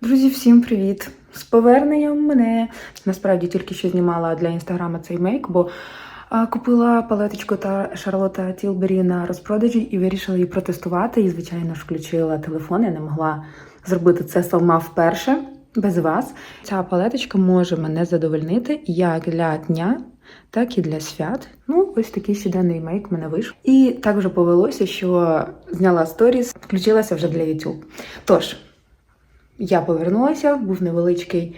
Друзі, всім привіт! З поверненням мене насправді тільки що знімала для інстаграма цей мейк, бо купила палеточку та Шарлота Тілбері на розпродажі і вирішила її протестувати. І, звичайно ж, включила телефон. Я не могла зробити це сама вперше без вас. Ця палеточка може мене задовольнити як для дня. Так і для свят. Ну, ось такий сіденний мейк мене вийшов. І так вже повелося, що зняла сторіс, включилася вже для YouTube. Тож, я повернулася, був невеличкий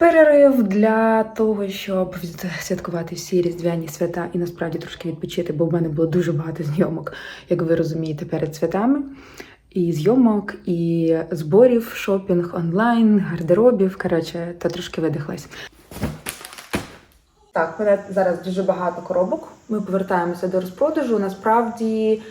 перерив для того, щоб святкувати всі різдвяні свята і насправді трошки відпочити, бо в мене було дуже багато зйомок, як ви розумієте, перед святами. І зйомок, і зборів, шопінг онлайн, гардеробів. Коротше, та трошки видихлась. Так, мене зараз дуже багато коробок. Ми повертаємося до розпродажу. Насправді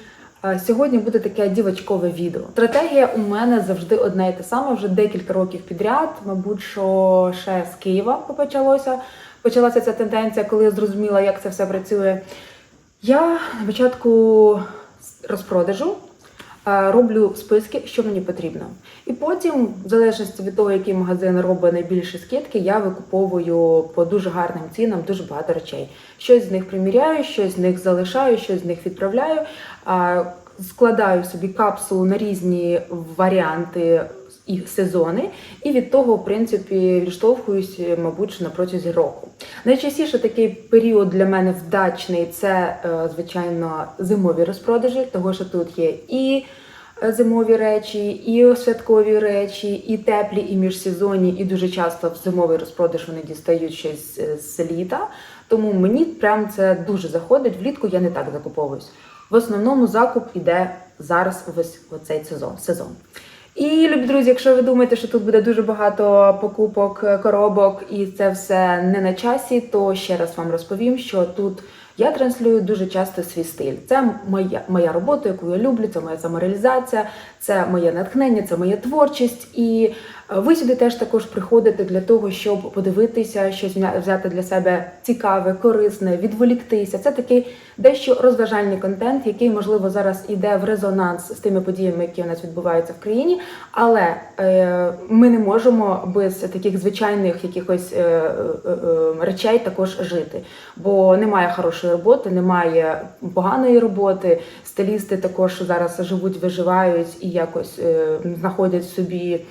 сьогодні буде таке дівочкове відео. Стратегія у мене завжди одна і та сама, вже декілька років підряд. Мабуть, що ще з Києва почалося. Почалася ця тенденція, коли я зрозуміла, як це все працює. Я на початку розпродажу роблю списки, що мені потрібно. І потім, в залежності від того, який магазин робить найбільші скидки, я викуповую по дуже гарним цінам дуже багато речей. Щось з них приміряю, щось з них залишаю, щось з них відправляю. Складаю собі капсулу на різні варіанти і сезони, і від того, в принципі, відштовхуюсь, мабуть, що на протязі року. Найчастіше такий період для мене вдачний це, е, звичайно, зимові розпродажі, того що тут є і е, зимові речі, і святкові речі, і теплі, і міжсезонні, і дуже часто в зимовий розпродаж вони дістають щось з- літа. Тому мені прям це дуже заходить. Влітку я не так закуповуюсь. В основному закуп іде зараз ось цей сезон. І, любі друзі, якщо ви думаєте, що тут буде дуже багато покупок, е, коробок і це все не на часі, то ще раз вам розповім, що тут я транслюю дуже часто свій стиль. Це моя, моя робота, яку я люблю, це моя самореалізація, це моє натхнення, це моя творчість. І ви сюди теж також приходите для того, щоб подивитися, щось взяти для себе цікаве, корисне, відволіктися. Це такий дещо розважальний контент, який можливо зараз іде в резонанс з тими подіями, які у нас відбуваються в країні. Але е, ми не можемо без таких звичайних якихось е, е, речей також жити, бо немає хорошої роботи, немає поганої роботи. Стилісти також зараз живуть, виживають і якось знаходять собі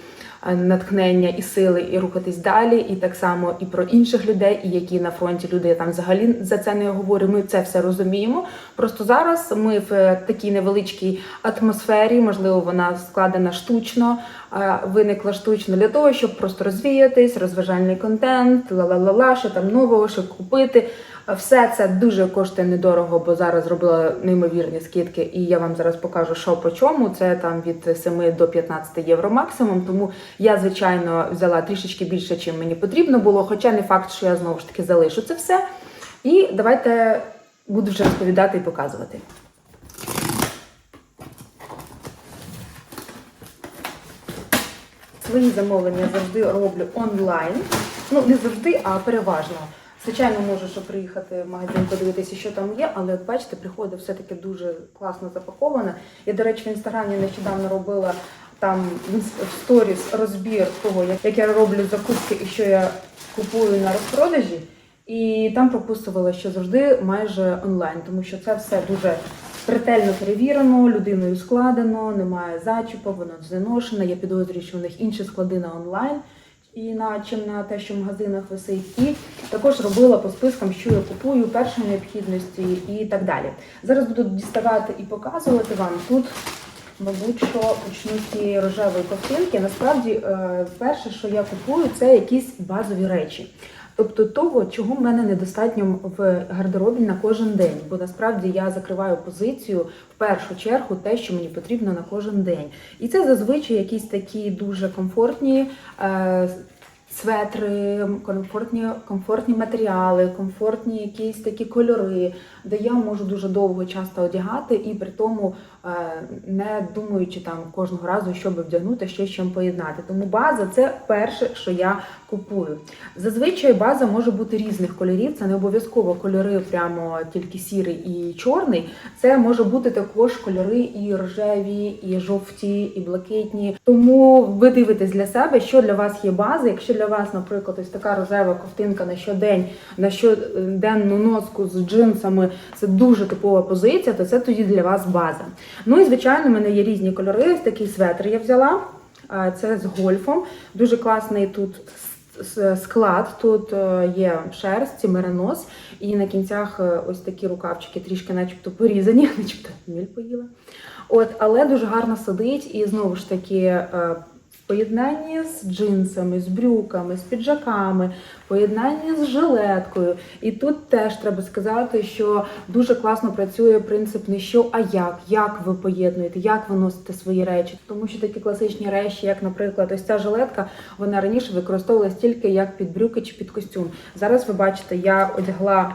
натхнення і сили і рухатись далі. І так само і про інших людей, і які на фронті люди там взагалі за це не говорю. Ми це все розуміємо. Просто зараз ми в е, такій невеличкій атмосфері, можливо, вона складена штучно, е, виникла штучно для того, щоб просто розвіятись, розважальний контент, ла-ла-ла-ла, що там нового, що купити. Все це дуже коштує недорого, бо зараз зробила неймовірні скидки, і я вам зараз покажу, що по чому. Це там від 7 до 15 євро максимум. Тому я, звичайно, взяла трішечки більше, чим мені потрібно було. Хоча не факт, що я знову ж таки залишу це все. І давайте буду вже розповідати і показувати. Свої замовлення завжди роблю онлайн. Ну, не завжди, а переважно. Звичайно, можу приїхати в магазин, подивитися, що там є, але як бачите, приходить все-таки дуже класно запаковане. Я, до речі, в інстаграмі нещодавно робила там в сторіс розбір того, як- я роблю закупки і що я купую на розпродажі. І там прописувала, що завжди майже онлайн, тому що це все дуже ретельно перевірено, людиною складено, немає зачіпок, воно зношене. Я підозрюю, що у них інші склади на онлайн і на чим на те, що в магазинах висить. І також робила по спискам, що я купую, першої необхідності і так далі. Зараз буду діставати і показувати вам тут. Мабуть, що почну з цієї рожевої ковтинки. Насправді, е, перше, що я купую, це якісь базові речі. Тобто того, чого в мене недостатньо в гардеробі на кожен день. Бо насправді я закриваю позицію в першу чергу те, що мені потрібно на кожен день. І це зазвичай якісь такі дуже комфортні. Е, Светри, комфортні, комфортні матеріали, комфортні якісь такі кольори, де я можу дуже довго часто одягати і при тому не думаючи там кожного разу, що би вдягнути, що з чим поєднати. Тому база це перше, що я купую. Зазвичай база може бути різних кольорів. Це не обов'язково кольори, прямо тільки сірий і чорний. Це може бути також кольори і рожеві, і жовті, і блакитні. Тому ви дивитесь для себе, що для вас є база. Якщо для вас, наприклад, ось така рожева ковтинка на щодень, на щоденну носку з джинсами, це дуже типова позиція, то це тоді для вас база. Ну і звичайно, в мене є різні кольори. Ось такий светр я взяла. Це з гольфом. Дуже класний тут склад. Тут е, є шерсть, меринос, і на кінцях е, ось такі рукавчики, трішки, начебто, порізані, начебто міль поїла. От, але дуже гарно сидить, і знову ж таки. Поєднанні з джинсами, з брюками, з піджаками, поєднанні з жилеткою. І тут теж треба сказати, що дуже класно працює принцип не що, а як, як ви поєднуєте, як ви носите свої речі. Тому що такі класичні речі, як, наприклад, ось ця жилетка, вона раніше використовувалась тільки як під брюки чи під костюм. Зараз ви бачите, я одягла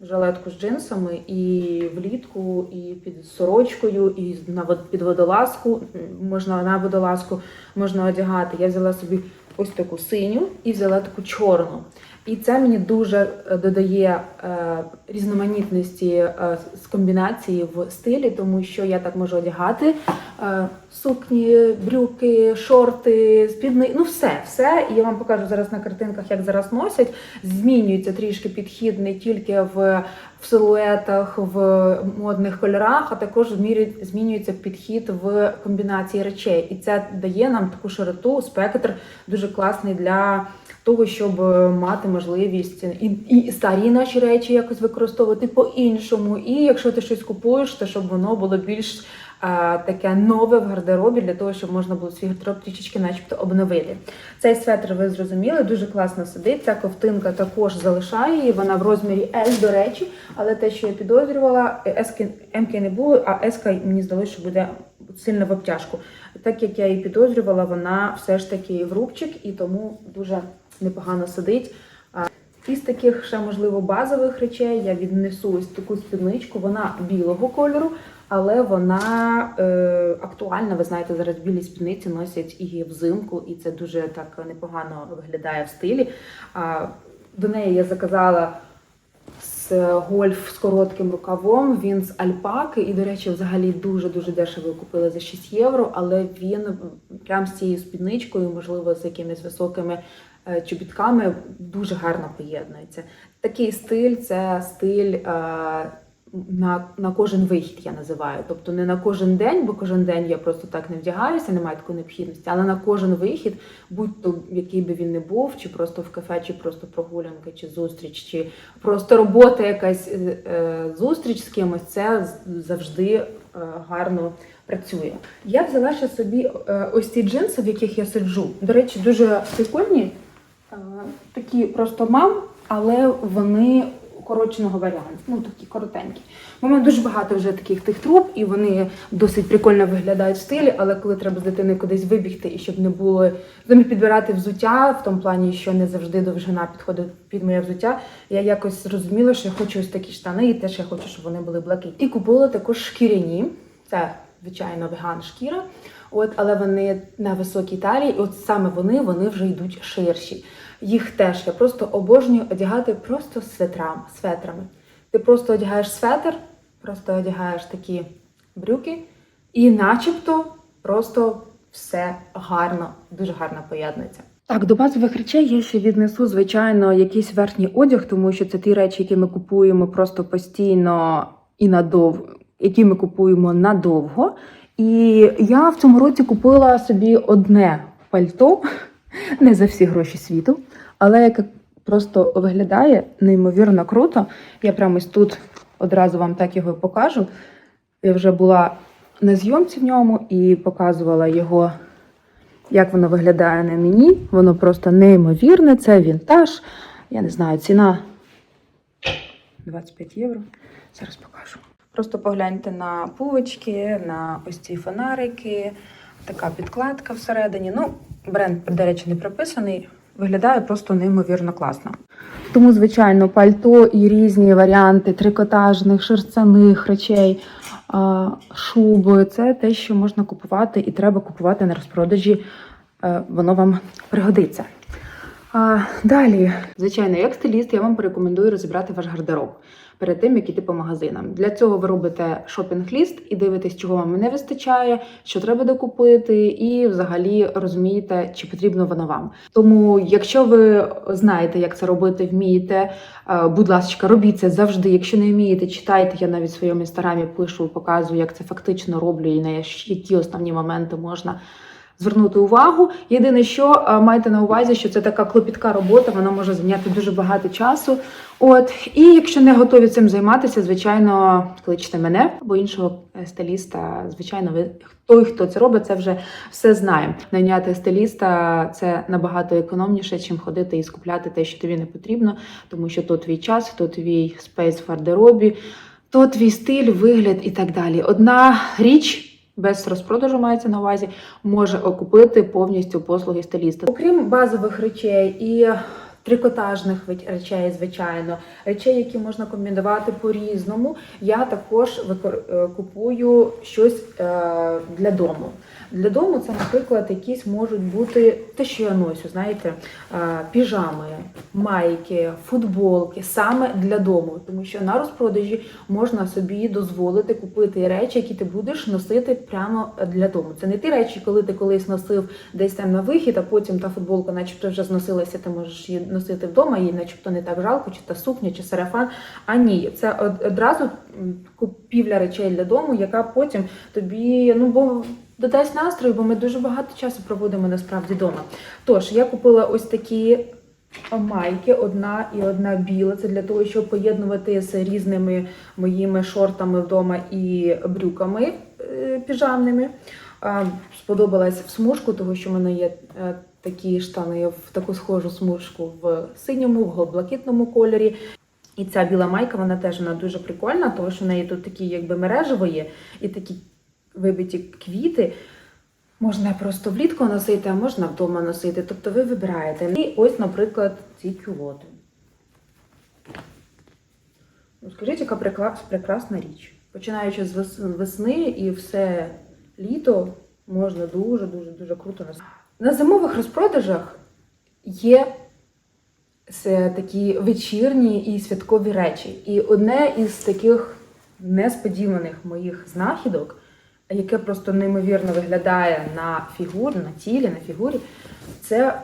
жилетку з джинсами і влітку, і під сорочкою, і на під водолазку. Можна на водолазку можна одягати. Я взяла собі ось таку синю і взяла таку чорну. І це мені дуже е, додає е, різноманітності е, з комбінації в стилі, тому що я так можу одягати сукні, брюки, шорти, спідни, ну все, все. І я вам покажу зараз на картинках, як зараз носять. Змінюється трішки підхід не тільки в, в силуетах, в модних кольорах, а також змінюється підхід в комбінації речей. І це дає нам таку широту, спектр дуже класний для того, щоб е, мати можливість і, і старі наші речі якось використовувати по-іншому. І якщо ти щось купуєш, то щоб воно було більш а, таке нове в гардеробі для того, щоб можна було свій гардероб трішечки начебто обновити. Цей светр, ви зрозуміли, дуже класно сидить. Ця ковтинка також залишає її. Вона в розмірі S, до речі, але те, що я підозрювала, S М не було, а S мені здалося, що буде сильно в обтяжку. Так як я і підозрювала, вона все ж таки в рубчик і тому дуже непогано сидить. Із таких ще можливо базових речей я віднесу ось таку спідничку. Вона білого кольору, але вона е, актуальна. Ви знаєте, зараз білі спідниці носять і взимку, і це дуже так непогано виглядає в стилі. А, до неї я заказала з гольф з коротким рукавом. Він з альпаки, і, до речі, взагалі дуже дуже дешево його купили за 6 євро. Але він прям з цією спідничкою, можливо, з якимись високими чобітками, дуже гарно поєднується. Такий стиль це стиль. е, На, на кожен вихід я називаю. Тобто не на кожен день, бо кожен день я просто так не вдягаюся, немає такої необхідності, але на кожен вихід, будь-то який би він не був, чи просто в кафе, чи просто прогулянка, чи зустріч, чи просто робота якась е, е, зустріч з кимось, це завжди е, гарно працює. Я взяла ще собі е, ось ці джинси, в яких я сиджу. До речі, дуже прикольні, е, такі просто мам, але вони укороченого варіанту, ну такі коротенькі. У мене дуже багато вже таких тих труб, і вони досить прикольно виглядають в стилі, але коли треба з дитиною кудись вибігти і щоб не було не підбирати взуття, в тому плані, що не завжди довжина підходить під моє взуття, я якось зрозуміла, що я хочу ось такі штани, і теж я хочу, щоб вони були блакитні. І купила також шкіряні. Це звичайно веган шкіра. От, але вони на високій талії, і от саме вони, вони вже йдуть ширші. Їх теж я просто обожнюю одягати просто светрам, светрами. Ти просто одягаєш светр, просто одягаєш такі брюки, і начебто просто все гарно, дуже гарно поєднується. Так, до базових речей я ще віднесу, звичайно, якийсь верхній одяг, тому що це ті речі, які ми купуємо просто постійно і надовго, які ми купуємо надовго. І я в цьому році купила собі одне пальто, не за всі гроші світу, але яке просто виглядає неймовірно круто. Я прямо ось тут одразу вам так його покажу. Я вже була на зйомці в ньому і показувала його, як воно виглядає на мені. Воно просто неймовірне, це вінтаж. Я не знаю, ціна 25 євро. Зараз покажу. Просто погляньте на пувочки, на ось ці фонарики, така підкладка всередині. Ну, бренд, до речі, не прописаний. виглядає просто неймовірно класно. Тому, звичайно, пальто і різні варіанти трикотажних, шерстяних речей, шуби це те, що можна купувати і треба купувати на розпродажі. Е, Воно вам пригодиться. Далі, звичайно, як стиліст, я вам порекомендую розібрати ваш гардероб перед тим, як іти по магазинам. Для цього ви робите шопінг-ліст і дивитесь, чого вам не вистачає, що треба докупити, і взагалі розумієте, чи потрібно воно вам. Тому, якщо ви знаєте, як це робити, вмієте, е, будь ласка, робіть це завжди. Якщо не вмієте, читайте. Я навіть в своєму інстаграмі пишу, показую, як це фактично роблю і на які основні моменти можна звернути увагу. Єдине, що е, майте на увазі, що це така клопітка робота, вона може зайняти дуже багато часу. От і якщо не готові цим займатися, звичайно, кличте мене або іншого е, стиліста. Звичайно, ви той, хто це робить, це вже все знає. Найняти стиліста це набагато економніше, чим ходити і скупляти те, що тобі не потрібно, тому що то твій час, то твій спейс в гардеробі, то твій стиль, вигляд і так далі. Одна річ. Без розпродажу мається на увазі, може окупити повністю послуги стиліста. Окрім базових речей і трикотажних речей, звичайно, речей, які можна комбінувати по-різному, я також е, купую щось е, для дому. Для дому це, наприклад, якісь можуть бути те, що я носю, знаєте, е, піжами, майки, футболки саме для дому, тому що на розпродажі можна собі дозволити купити речі, які ти будеш носити прямо для дому. Це не ті речі, коли ти колись носив десь там на вихід, а потім та футболка, начебто, вже зносилася, ти можеш її носити вдома, їй начебто не так жалко, чи та сукня, чи сарафан. А ні, це одразу купівля речей для дому, яка потім тобі ну бо. Додасть настрою, бо ми дуже багато часу проводимо насправді вдома. Тож я купила ось такі майки, одна і одна біла. Це для того, щоб поєднувати з різними моїми шортами вдома і брюками е, піжамними. Сподобалась в смужку, тому що в мене є е, такі штани в таку схожу смужку в синьому, в блакитному кольорі. І ця біла майка, вона теж вона дуже прикольна, тому що в неї тут такі якби мережево є, і такі вибиті квіти. Можна просто влітку носити, а можна вдома носити. Тобто ви вибираєте. І ось, наприклад, ці кюлоти. Ну, Скажіть, яка прекрасна річ. Починаючи з весни і все літо можна дуже-дуже дуже круто носити. На зимових розпродажах є такі вечірні і святкові речі. І одне із таких несподіваних моїх знахідок, яке просто неймовірно виглядає на фігурі, на тілі, на фігурі, це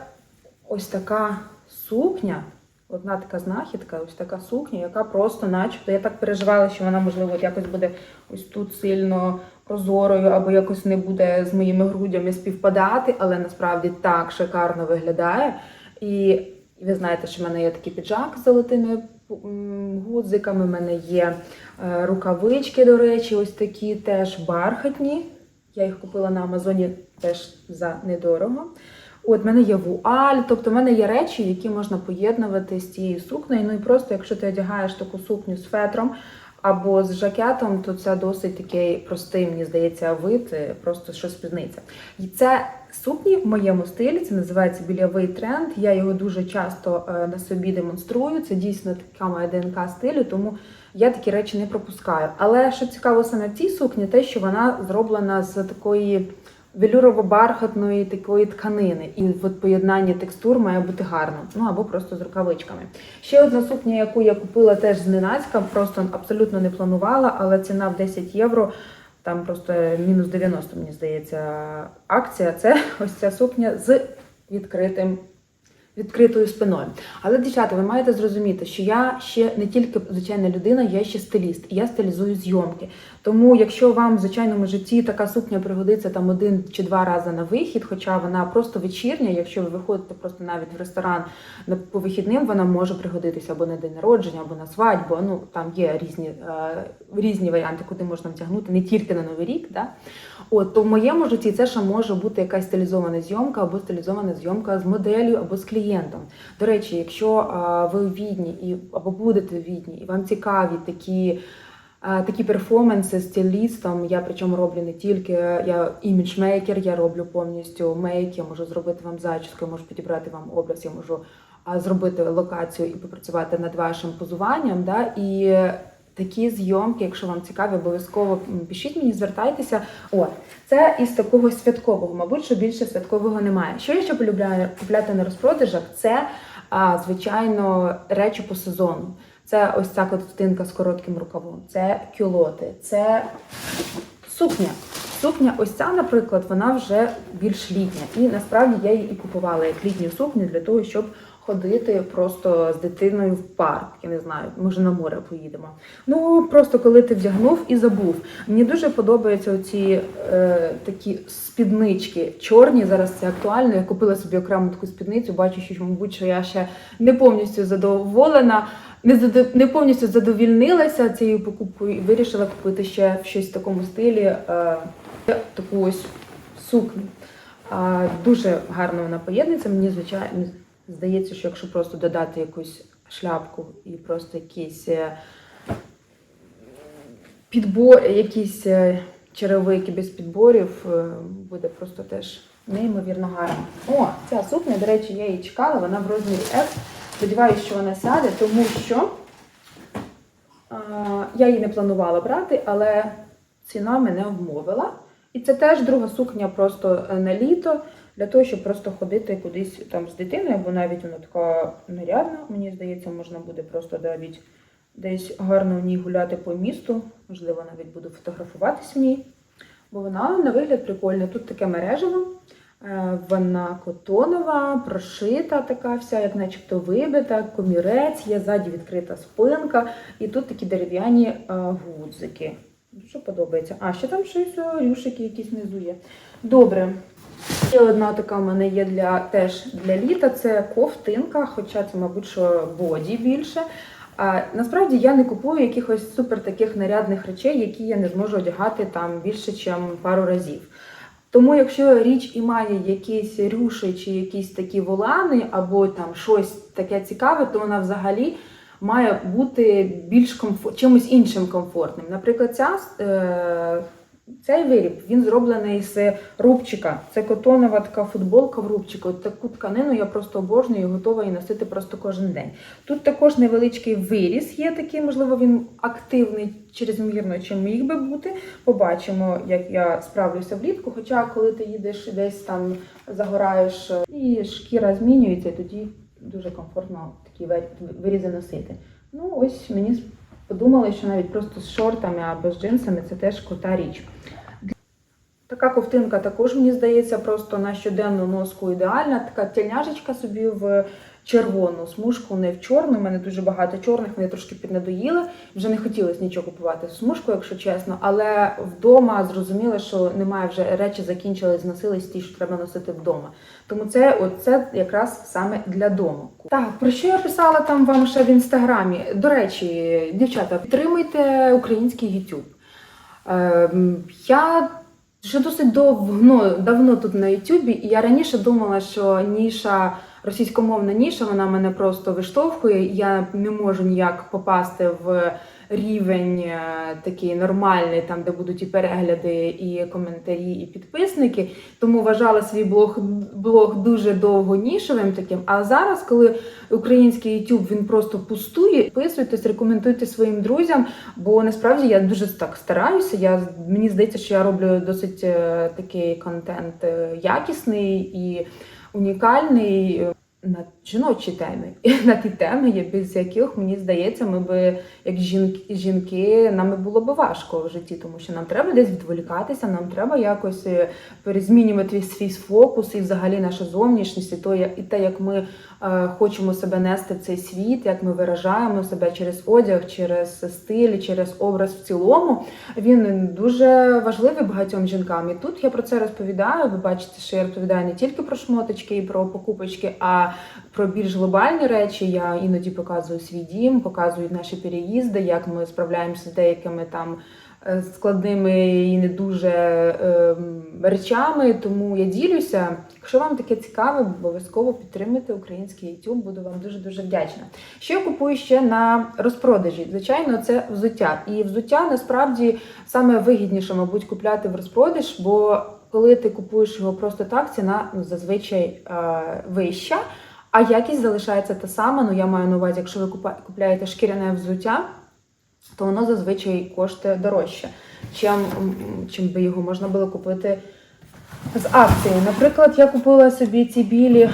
ось така сукня. Одна така знахідка, ось така сукня, яка просто, начебто, я так переживала, що вона, можливо, якось буде ось тут сильно прозорою, або якось не буде з моїми грудями співпадати, але насправді так шикарно виглядає. І ви знаєте, що в мене є такий піджак з золотими гудзиками, в мене є е, рукавички, до речі, ось такі теж бархатні. Я їх купила на Амазоні теж за недорого. От, в мене є вуаль, тобто в мене є речі, які можна поєднувати з цією сукнею. Ну і просто, якщо ти одягаєш таку сукню з фетром або з жакетом, то це досить такий простий, мені здається, вид, е, просто що спідниця. І це сукні в моєму стилі, це називається білявий тренд. Я його дуже часто е, на собі демонструю. Це дійсно така моя ДНК стилю, тому я такі речі не пропускаю. Але що цікаво саме в цій сукні, те, що вона зроблена з такої велюрово-бархатної такої тканини. І от поєднання текстур має бути гарно. Ну або просто з рукавичками. Ще одна сукня, яку я купила теж зненацька, просто абсолютно не планувала, але ціна в 10 євро. Там просто мінус 90, мені здається, акція. Це ось ця сукня з відкритим відкритою спиною. Але, дівчата, ви маєте зрозуміти, що я ще не тільки звичайна людина, я ще стиліст, і я стилізую зйомки. Тому, якщо вам в звичайному житті така сукня пригодиться там один чи два рази на вихід, хоча вона просто вечірня, якщо ви виходите просто навіть в ресторан по вихідним, вона може пригодитися або на день народження, або на свадьбу. Ну там є різні, е, різні варіанти, куди можна вдягнути, не тільки на новий рік. Да? От, то в моєму житті це ще може бути якась стилізована зйомка або стилізована зйомка з моделлю або з клієнтом. До речі, якщо ви у Відні і або будете в Відні, і вам цікаві такі такі перформанси з стилістом. Я причому роблю не тільки я іміджмейкер, я роблю повністю мейк, я можу зробити вам зачіску, я можу підібрати вам образ, я можу зробити локацію і попрацювати над вашим позуванням. Да? І такі зйомки, якщо вам цікаві, обов'язково пишіть мені, звертайтеся. О, це із такого святкового, мабуть, що більше святкового немає. Що я ще полюбляю купляти на розпродажах? Це а, звичайно речі по сезону. Це ось ця ковтинка з коротким рукавом, це кюлоти, це сукня. Сукня, ось ця, наприклад, вона вже більш літня. І насправді я її і купувала як літню сукню для того, щоб ходити просто з дитиною в парк. Я не знаю, може на море поїдемо. Ну просто коли ти вдягнув і забув. Мені дуже подобаються оці е, такі спіднички чорні. Зараз це актуально. Я купила собі окрему таку спідницю, бачу, що мабуть, що я ще не повністю задоволена. Не повністю задовільнилася цією покупкою і вирішила купити ще щось в такому стилі е, таку ось сукню. А, дуже гарно вона поєднується. Мені звичайно здається, що якщо просто додати якусь шляпку і просто якісь е, підбор, якісь е, черевики без підборів, е, буде просто теж неймовірно гарно. О, ця сукня, до речі, я її чекала, вона в розмірі F. Сподіваюся, що вона сяде, тому що я її не планувала брати, але ціна мене вмовила. І це теж друга сукня просто на літо, для того, щоб просто ходити кудись там з дитиною, бо навіть вона така нарядна, мені здається, можна буде просто навіть десь гарно в ній гуляти по місту. Можливо, навіть буду фотографуватись в ній. Бо вона на вигляд прикольна. Тут таке мережево. Е, Вона котонова, прошита, така вся, як начебто вибита, комірець, є ззаді відкрита спинка, і тут такі дерев'яні е, гудзики. Дуже подобається. А, ще там щось е, рюшики якісь внизу є. Добре. Ще одна така в мене є для теж для літа. Це ковтинка, хоча це, мабуть, що боді більше. А насправді я не купую якихось супер таких нарядних речей, які я не зможу одягати там більше, ніж пару разів. Тому, якщо річ і має якісь рюші чи якісь такі волани, або там щось таке цікаве, то вона взагалі має бути більш комфор... чимось іншим комфортним. Наприклад, ця, е... цей виріб він зроблений з рубчика. Це котонова така футболка в рубчику. От таку тканину я просто обожнюю і готова її носити просто кожен день. Тут також невеличкий виріс є такий, можливо, він активний чрезмірно, чим міг би бути. Побачимо, як я справлюся влітку. Хоча, коли ти їдеш десь там загораєш, і шкіра змінюється, тоді дуже комфортно такі вирізи носити. Ну, ось мені подумали, що навіть просто з шортами або з джинсами це теж крута річ. Така ковтинка також, мені здається, просто на щоденну носку ідеальна. Така тільняжечка собі в червону смужку, не в чорну. У мене дуже багато чорних, вони трошки піднадоїли. Вже не хотілося нічого купувати в смужку, якщо чесно. Але вдома зрозуміла, що немає вже речі закінчились, зносились ті, що треба носити вдома. Тому це, от, це якраз саме для дому. Так, про що я писала там вам ще в інстаграмі? До речі, дівчата, підтримуйте український YouTube. Ем, я вже досить давно, давно тут на Ютубі, і я раніше думала, що ніша, російськомовна ніша, вона мене просто виштовхує. Я не можу ніяк попасти в рівень е, такий нормальний, там де будуть і перегляди, і коментарі, і підписники. Тому вважала свій блог, блог дуже довго нішевим таким. А зараз, коли український YouTube він просто пустує, підписуйтесь, рекомендуйте своїм друзям. Бо насправді я дуже так стараюся. Я мені здається, що я роблю досить е, такий контент е, якісний і унікальний. На жіночі теми, на ті теми, без яких мені здається, ми би як жінки, жінки нам було б важко в житті, тому що нам треба десь відволікатися, нам треба якось е, перезмінювати свій фокус і взагалі наша зовнішність, і то і те, як ми е, хочемо себе нести в цей світ, як ми виражаємо себе через одяг, через стиль, через образ в цілому. Він дуже важливий багатьом жінкам. І тут я про це розповідаю. Ви бачите, що я розповідаю не тільки про шмоточки і про покупочки, а про більш глобальні речі. Я іноді показую свій дім, показую наші переїзди, як ми справляємося з деякими там е, складними і не дуже е, речами. Тому я ділюся. Якщо вам таке цікаве, обов'язково підтримуйте український YouTube, буду вам дуже дуже вдячна. Що я купую ще на розпродажі? Звичайно, це взуття. І взуття насправді саме вигідніше, мабуть, купляти в розпродаж, бо коли ти купуєш його просто так, ціна ну, зазвичай е, вища, а якість залишається та сама. Ну я маю на увазі, якщо ви купляєте шкіряне взуття, то воно зазвичай коштує дорожче, чим, чим би його можна було купити з акції. Наприклад, я купила собі ці білі е,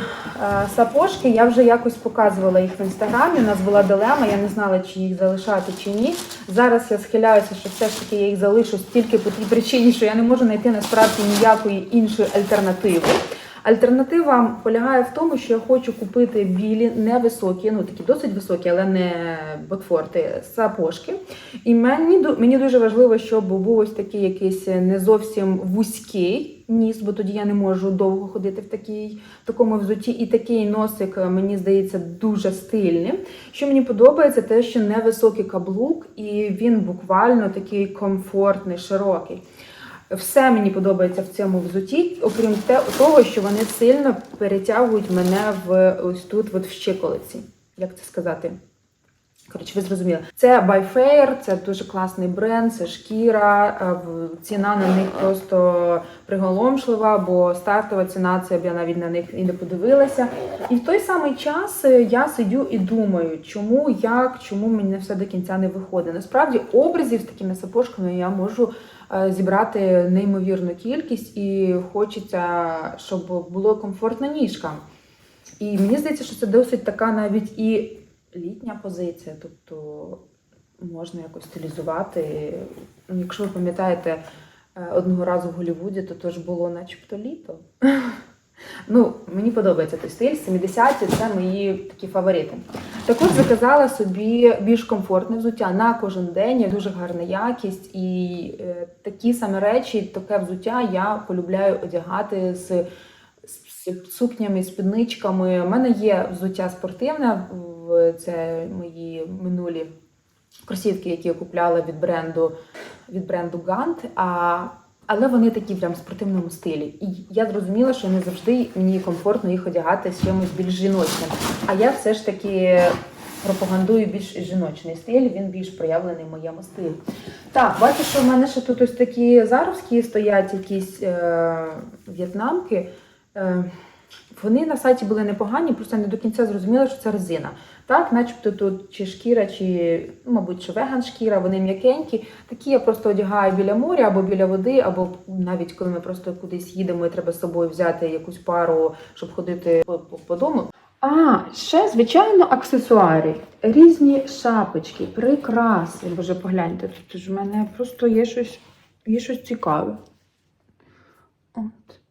сапожки, я вже якось показувала їх в інстаграмі. У нас була дилема, я не знала, чи їх залишати чи ні. Зараз я схиляюся, що все ж таки я їх залишу тільки по тій причині, що я не можу знайти насправді ніякої іншої альтернативи. Альтернатива полягає в тому, що я хочу купити білі невисокі, ну такі досить високі, але не ботфорти, сапожки. І мені, мені дуже важливо, щоб був ось такий якийсь не зовсім вузький ніс, бо тоді я не можу довго ходити в такій, в такому взутті. І такий носик, е, мені здається, дуже стильним. Що мені подобається, те, що невисокий каблук, і він буквально такий комфортний, широкий. Все мені подобається в цьому взуті, окрім те, того, що вони сильно перетягують мене в ось тут, от в щиколиці. Як це сказати? Коротше, ви зрозуміли. Це by це дуже класний бренд, це шкіра. е, Ціна на них просто приголомшлива, бо стартова ціна це б я навіть на них і не подивилася. І в той самий час е, я сидю і думаю, чому, як, чому мені все до кінця не виходить. Насправді образів з такими сапожками я можу е, зібрати неймовірну кількість, і хочеться, щоб було комфортна ніжка. І мені здається, що це досить така навіть і літня позиція, тобто можна якось стилізувати. Ну, Якщо ви пам'ятаєте, е, одного разу в Голлівуді, то теж було начебто літо. Ну, мені подобається той стиль. 70-ті це мої такі фаворити. Також заказала собі більш комфортне взуття на кожен день. Дуже гарна якість, і е, такі саме речі, таке взуття я полюбляю одягати з, з, сукнями, спідничками. У мене є взуття спортивне, це мої минулі кросівки, які я купляла від бренду від бренду Gant, а, але вони такі прям в спортивному стилі. І я зрозуміла, що не завжди мені комфортно їх одягати з чимось більш жіночним. А я все ж таки пропагандую більш жіночний стиль, він більш проявлений в моєму стилі. Так, бачу, що в мене ще тут ось такі заровські стоять якісь е, в'єтнамки. Е, вони на сайті були непогані, просто не до кінця зрозуміла, що це резина. Так, начебто тут чи шкіра, чи, ну, мабуть, чи веган шкіра, вони м'якенькі. Такі я просто одягаю біля моря або біля води, або навіть коли ми просто кудись їдемо і треба з собою взяти якусь пару, щоб ходити по дому. А, ще, звичайно, аксесуари. Різні шапочки, прикраси. Боже, погляньте, тут ж в мене просто є щось, є щось цікаве. От.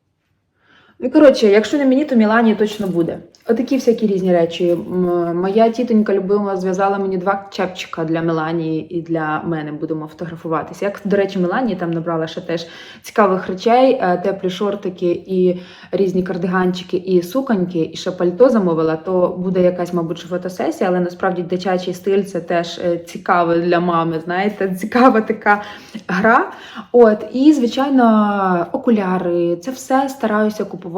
Ну, коротше, якщо не мені, то Мілані точно буде. Отакі всякі різні речі. Моя тітонька любима зв'язала мені два чепчика для Меланії і для мене. Будемо фотографуватися. Як, до речі, Меланії там набрала ще теж цікавих речей, е, теплі шортики і різні кардиганчики і суконьки, і ще пальто замовила, то буде якась, мабуть, фотосесія, але насправді дитячий стиль це теж е, цікаве для мами. Знаєте, цікава така гра. От, і, звичайно, окуляри. Це все стараюся купувати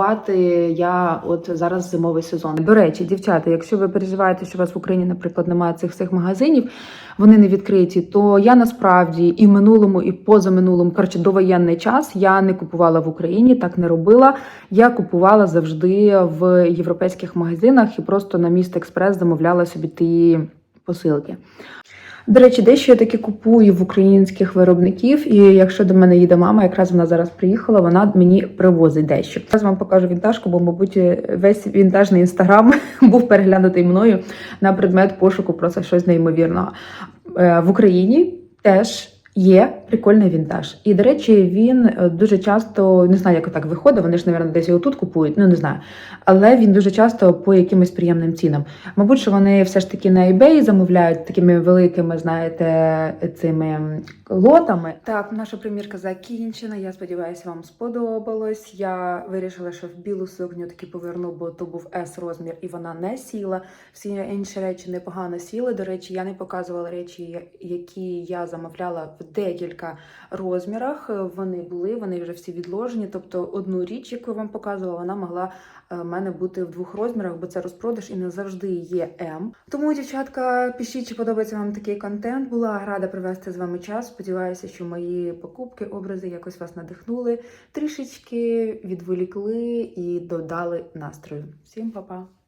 я от зараз зимовий сезон. До речі, дівчата, якщо ви переживаєте, що у вас в Україні, наприклад, немає цих всіх магазинів, вони не відкриті, то я насправді і в минулому, і позаминулому, коротше, довоєнний час я не купувала в Україні, так не робила. Я купувала завжди в європейських магазинах і просто на міст експрес замовляла собі ті посилки. До речі, дещо я таки купую в українських виробників, і якщо до мене їде мама, якраз вона зараз приїхала, вона мені привозить дещо. Зараз вам покажу вінтажку, бо, мабуть, весь вінтажний інстаграм був переглянутий мною на предмет пошуку просто щось неймовірного. Е, В Україні теж є прикольний вінтаж. І, до речі, він е, дуже часто не знаю, як так виходить. Вони ж, мабуть, десь його тут купують, ну не знаю. Але він дуже часто по якимось приємним цінам. Мабуть, що вони все ж таки на eBay замовляють такими великими, знаєте, цими лотами. Так, наша примірка закінчена. Я сподіваюся, вам сподобалось. Я вирішила, що в білу сукню таки поверну, бо то був S розмір, і вона не сіла. Всі інші речі непогано сіли. До речі, я не показувала речі, які я замовляла в декілька розмірах. Е, Вони були, вони вже всі відложені. Тобто одну річ, яку я вам показувала, вона могла е, в мене бути в двох розмірах, бо це розпродаж і не завжди є М. Тому, дівчатка, пишіть, чи подобається вам такий контент. Була рада провести з вами час. Сподіваюся, що мої покупки, образи якось вас надихнули, трішечки відволікли і додали настрою. Всім па-па!